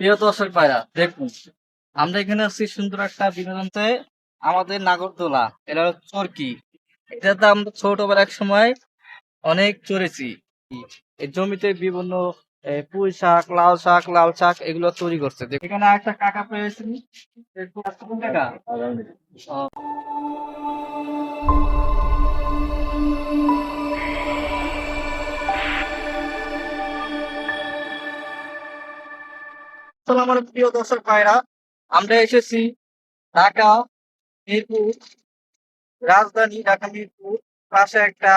প্রিয় দর্শক ভাইরা, দেখুন, আমরা এখানে আছি সুন্দর একটা বিনোদনতে আমাদের নাগরদোলা, এটা চরকি। এটাতে আমরা ছোটবেলা এক সময় অনেক চড়েছি। জমিতে বিভিন্ন পুঁই শাক লাল শাক লাল শাক এগুলো তৈরি করছে। এখানে একটা কাকা পেয়েছি কাকা আমার প্রিয় দর্শক ভাইরা। আমরা এসেছি ঢাকা মিরপুর রাজধানী ঢাকা মিরপুর। পাশে একটা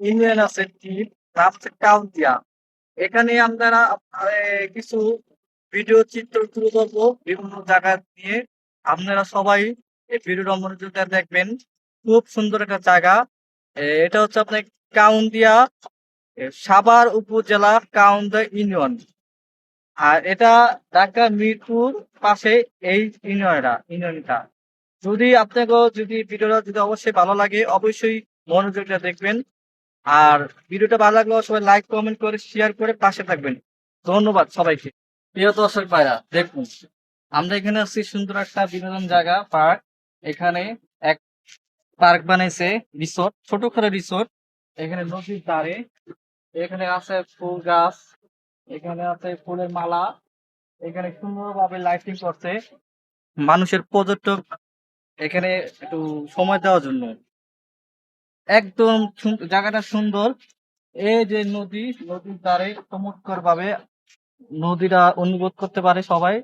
ইউনিয়ন আছে দ্বীপ নাম হচ্ছে কাউন্তিয়া এখানে আমরা কিছু ভিডিও চিত্র তুলে ধরবো বিভিন্ন জায়গা নিয়ে। আপনারা সবাই এই ভিডিওটা মনোযোগ দেখবেন। খুব সুন্দর একটা জায়গা। এটা হচ্ছে আপনার কাউন্দিয়া এ, সাভার উপজেলা কাউন্দিয়া ইউনিয়ন। আর এটা ঢাকা মিরপুর পাশে এই ইউনিয়নটা ইউনিয়নটা। যদি আপনাকে যদি ভিডিওটা যদি অবশ্যই ভালো লাগে, অবশ্যই মনোযোগটা দেখবেন। আর ভিডিওটা ভালো লাগলে সবাই লাইক, কমেন্ট করে শেয়ার করে পাশে থাকবেন। ধন্যবাদ সবাইকে। প্রিয় দর্শক ভাইরা, দেখুন, আমরা এখানে আছি সুন্দর একটা বিনোদন জায়গা, পার্ক। এখানে এক পার্ক বানাইছে রিসোর্ট ছোট করে রিসোর্ট। এখানে নদীর ধারে। এখানে আছে ফুল গাছ। এখানে আছে ফুলের মালা। এখানে সুন্দরভাবে লাইটিং করছে। মানুষের পর্যটক এখানে একটু সময় দেওয়ার জন্য। একদম জায়গাটা সুন্দর। এই যে নদী, নদীর ধারে চমৎকার ভাবে নদীটা অনুভব করতে পারে সবাই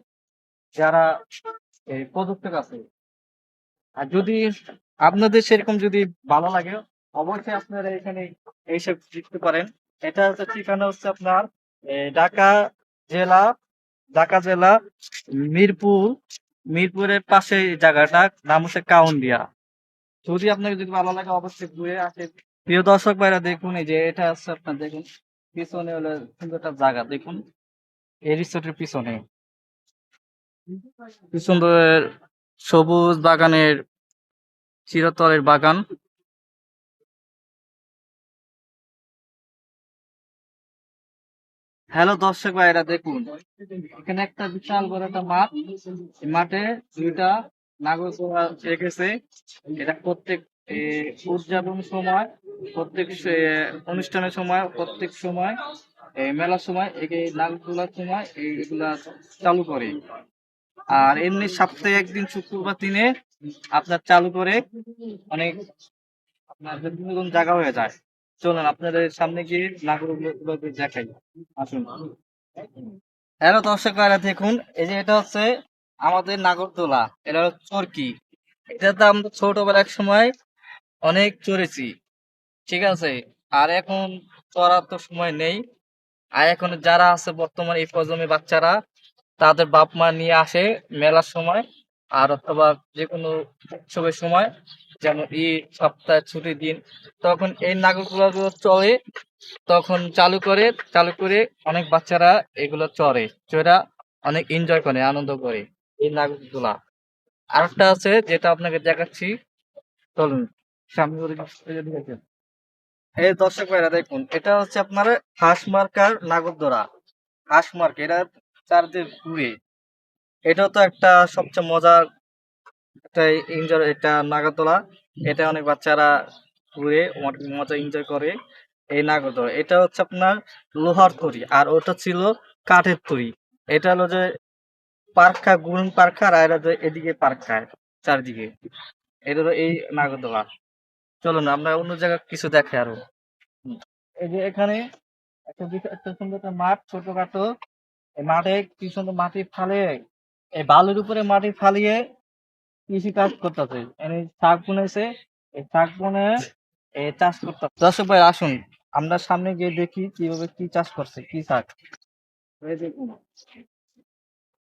যারা এই পর্যটক আছে। আর যদি আপনাদের সেরকম যদি ভালো লাগে, অবশ্যই আপনারা এখানে এইসব দেখতে পারেন। এটা হচ্ছে ঠিকানা হচ্ছে আপনার ঢাকা জেলা ঢাকা জেলা, মিরপুর, মিরপুরের পাশে জায়গাটা নাম হচ্ছে কাউন্ডিয়া। যদি আপনাকে যদি ভালো লাগে অবশ্যই ঘুরে আসে প্রিয় দর্শক ভাইরা, দেখুন এই যে এটা হচ্ছে আপনার, দেখুন, পিছনে হলো সুন্দর একটা জায়গা, দেখুন, এই রিসোর্টের পিছনে। সুন্দর সবুজ বাগানের চিরতরের বাগান। হ্যালো দর্শক ভাই ভাইরা দেখুন, এখানে একটা বিশাল বড় একটা মাঠ। মাঠে দুইটা নাগর রেখেছে এটা প্রত্যেক উদযাপন সময়, প্রত্যেক অনুষ্ঠানের সময়, প্রত্যেক সময় এই মেলার সময় এই নাগরদোলার সময় এইগুলা চালু করে। আর এমনি সপ্তাহে একদিন, শুক্রবার দিনে আপনার চালু করে, অনেক আপনার বিনোদন জায়গা হয়ে যায়। চলুন আপনাদের সামনে গিয়ে নাগরগুলো দেখাই। আসুন। হ্যালো দর্শক দেখুন, এই যে এটা হচ্ছে আমাদের নাগরদোলা, এটা হচ্ছে চরকি। এটাতে আমরা ছোটবেলা এক সময় অনেক চড়েছি, ঠিক আছে? আর এখন চড়ার তো সময় নেই। আর এখন যারা আছে বর্তমানে এই প্রজন্মের বাচ্চারা, তাদের বাপ মা নিয়ে আসে মেলার সময়, আর অথবা যে কোনো উৎসবের সময়। যেমন ঈদ সপ্তাহে ছুটির দিন। তখন এই নাগরগুলো চড়ে, তখন চালু করে চালু করে অনেক বাচ্চারা এগুলো চড়ে, চড়া অনেক এনজয় করে, আনন্দ করে এই নাগরগুলা আরেকটা আছে যেটা আপনাকে দেখাচ্ছি। চলুন এই দর্শক ভাইরা দেখুন, এটা হচ্ছে আপনার হাঁস মার্কার নাগরদোলা হাঁস মার্ক এটা চারদিক ঘুরে। এটাও তো একটা সবচেয়ে মজার একটা এনজয় এটা নাগরদোলা। এটা অনেক বাচ্চারা ঘুরে, মজা এনজয় করে এই নাগরদোলা। এটা হচ্ছে আপনার লোহার তৈরি আর ওটা ছিল কাঠের তৈরি। এটা হলো যে পার্কা গুণ পার্কা আর এরা যে এদিকে পার্কায় চারদিকে। এটা হলো এই নাগরদোলা। চলুন আমরা অন্য জায়গায় কিছু দেখে আরও। এই যে এখানে একটা একটা সুন্দর একটা মাঠ, ছোটখাটো। মাঠে কি সুন্দর মাটি ফালে, এই বালুর উপরে মাটি ফালিয়ে কৃষি কাজ করতেছে। শাক বুনেছে, এই শাক বুনে চাষ করতে দর্শক ভাই, আসুন, আমরা সামনে গিয়ে দেখি কীভাবে কি চাষ করছে, কি শাক।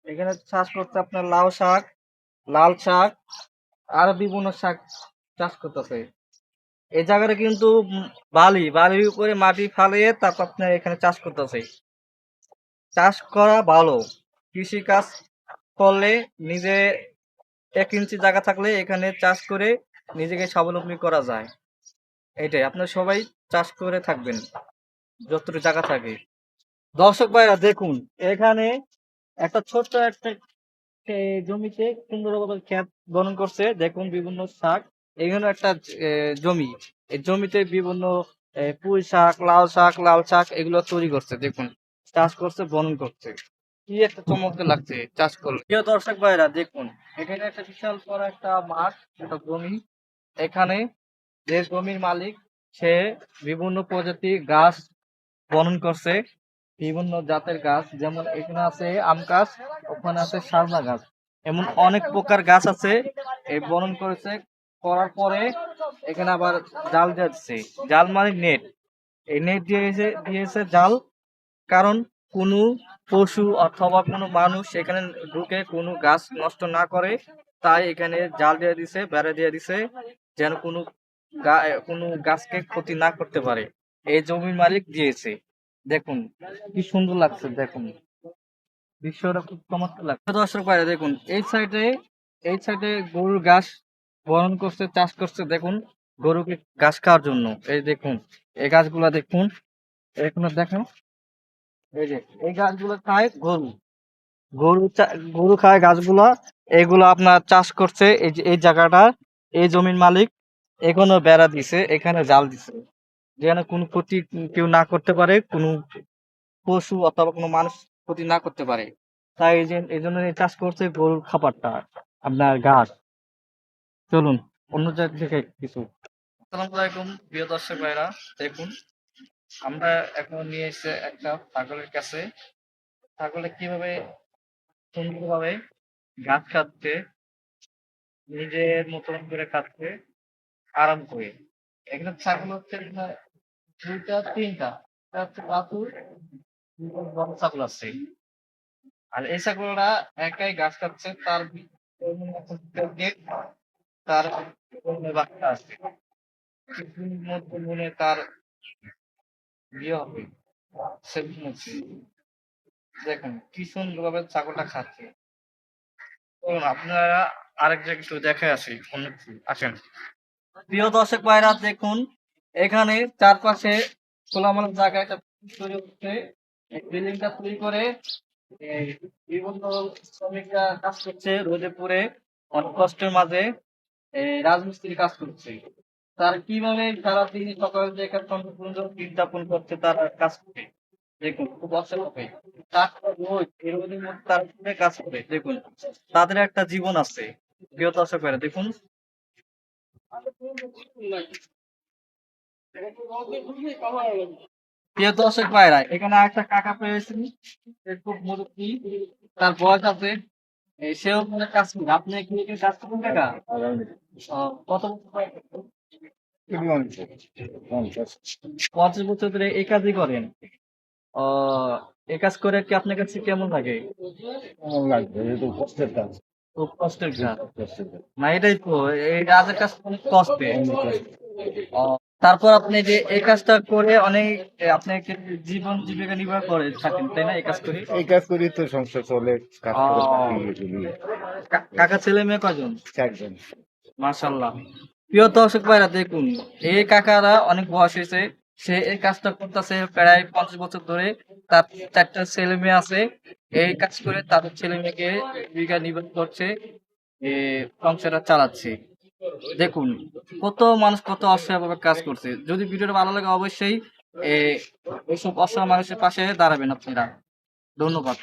এখানে চাষ করতে আপনার লাউ শাক, লাল শাক, আর বিভিন্ন শাক চাষ করতেছে। এই জায়গাটা কিন্তু বালি, বালির উপরে মাটি ফালিয়ে তারপর আপনার এখানে চাষ করতেছে। চাষ করা ভালো। কৃষি কাজ করলে নিজে এক ইঞ্চি জায়গা থাকলে এখানে চাষ করে নিজেকে স্বাবলম্বী করা যায়। এটাই, আপনারা সবাই চাষ করে থাকবেন, যতটুকু জায়গা থাকে। দর্শক ভাইরা, দেখুন, এখানে একটা ছোট্ট একটা জমিতে সুন্দরভাবে ক্ষেত বনন করছে। দেখুন, বিভিন্ন শাক এখানে একটা জমি। এই জমিতে বিভিন্ন পুঁই শাক লাল শাক লাল শাক এগুলো তৈরি করছে। দেখুন, চাষ করছে বনন করছে। কি একটা চমৎকার লাগছে, চাষ করলে। প্রিয় দর্শক ভাইরা, দেখুন, এখানে একটা বিশাল বড় একটা মাঠ, একটা জমি। এখানে যে জমির মালিক, সে বিভিন্ন প্রজাতির গাছ বনন করছে, বিভিন্ন জাতের গাছ। যেমন এখানে আছে আম গাছ, ওখানে আছে সাজনা গাছ। এমন অনেক প্রকার গাছ আছে এই বনন করেছে, করার পরে এখানে আবার জাল দিচ্ছে জাল মানে নেট। এই নেট দিয়েছে দিয়েছে জাল। কারণ কোনো পশু অথবা কোনো মানুষ এখানে ঢুকে কোনো গাছ নষ্ট না করে, তাই এখানে জাল দিয়ে দিছে, বেড়া দিয়ে দিছে, যেন কোনো কোনো গাছকে ক্ষতি না করতে পারে। এই জমির মালিক দিয়েছে। দেখুন, কি সুন্দর লাগছে, দেখুন। দৃশ্যটা খুব চমৎকার লাগছে। দর্শক ভাইরা, দেখুন, এই সাইডে এই সাইডে গরুর ঘাস বরণ করছে, চাষ করছে, দেখুন, গরুকে ঘাস খাওয়ার জন্য। এই দেখুন, এই গাছগুলা দেখুন, এখানে দেখুন। এই গাছগুলো খায় গরু। গরু গরু খায় গাছগুলা। এগুলো আপনার চাষ করছে এই যে, এই জায়গাটা। এই জমির মালিক এখনও বেড়া দিছে, এখানে জাল দিছে। যেন কোনো ক্ষতি কেউ না করতে পারে, কোনো পশু অথবা কোনো মানুষ ক্ষতি না করতে পারে। তাই এই যে, এই জন্য এই চাষ করছে গরুর খাবারটা, আপনার গাছ। চলুন, অন্য জায়গা থেকে কিছু। আসসালামু আলাইকুম, প্রিয় দর্শক ভাইরা, দেখুন আমরা এখন নিয়ে এসে একটা ছাগলের কাছে ছাগলে কীভাবে সুন্দরভাবে গাছ খাচ্ছে নিজের মতন করে খাচ্ছে আরাম করে? এখানে ছাগল হচ্ছে দুইটা, তিনটা বড় ছাগল আছে। আর এই ছাগলটা একাই ঘাস খাচ্ছে তার তার বাচ্চা আছে। মনে তার বিয়ে হবে। সেদিন হচ্ছে দেখুন কি সুন্দর ভাবে ছাগলটা খাচ্ছে। আপনারা আরেক জায়গায় একটু দেখে আসি আসেন। প্রিয় দর্শক ভাইরা, দেখুন, এখানে চারপাশে খোলামেলা জায়গায় একটা তৈরি হচ্ছে। বিল্ডিংটা তৈরি করে বিভিন্ন শ্রমিকরা কাজ করছে রোদে পুড়ে, অনেক কষ্টের মাঝে রাজমিস্ত্রি কাজ করছে। তার কীভাবে সারাদিন সকাল থেকে এখানে সন্ধ্যা পর্যন্ত দিন যাপন করছে তারা কাজ করে। দেখুন খুব অসহায় তারপর রোজ রোদের মধ্যে তারা কাজ করে। দেখুন তাদের একটা জীবন আছে। প্রিয় দর্শক ভাইরা দেখুন। প্রিয় দর্শক ভাইরা এখানে একটা কাকা পেয়েছি খুব মুরব্বী তার বয়স আছে। সেও কাজ করে। আপনি কি কাজ করেন কাকা? কত বছর? পঞ্চাশ বছর ধরে এই কাজই করেন? আহ, এই কাজ করে কি আপনার কাছে কেমন লাগে? খুব কষ্টের কাজ। না এটাই তো এই রাজের কাজ অনেক কষ্টে। তারপর আপনি যে এই কাজটা করে অনেক আপনি জীবন জীবিকা নির্বাহ করে থাকেন তাই না এই কাজ করে এই কাজ করি তো সংসার চলে কাজ কাকা ছেলে মেয়ে কজন চারজন। মাশাল্লাহ প্রিয় দর্শক ভাইরা দেখুন এই কাকারা অনেক বয়স হয়েছে। সে এই কাজটা করতেছে প্রায় পঞ্চাশ বছর ধরে। তার চারটা ছেলে মেয়ে আছে। এই কাজ করে তাদের ছেলে মেয়েকে জীবিকা নির্বাহ করছে সংসারটা চালাচ্ছে। দেখুন কত মানুষ কত অসহায় ভাবে কাজ করছে। যদি ভিডিওটা ভালো লাগে অবশ্যই এ, এইসব অসহায় মানুষের পাশে দাঁড়াবেন আপনারা। ধন্যবাদ।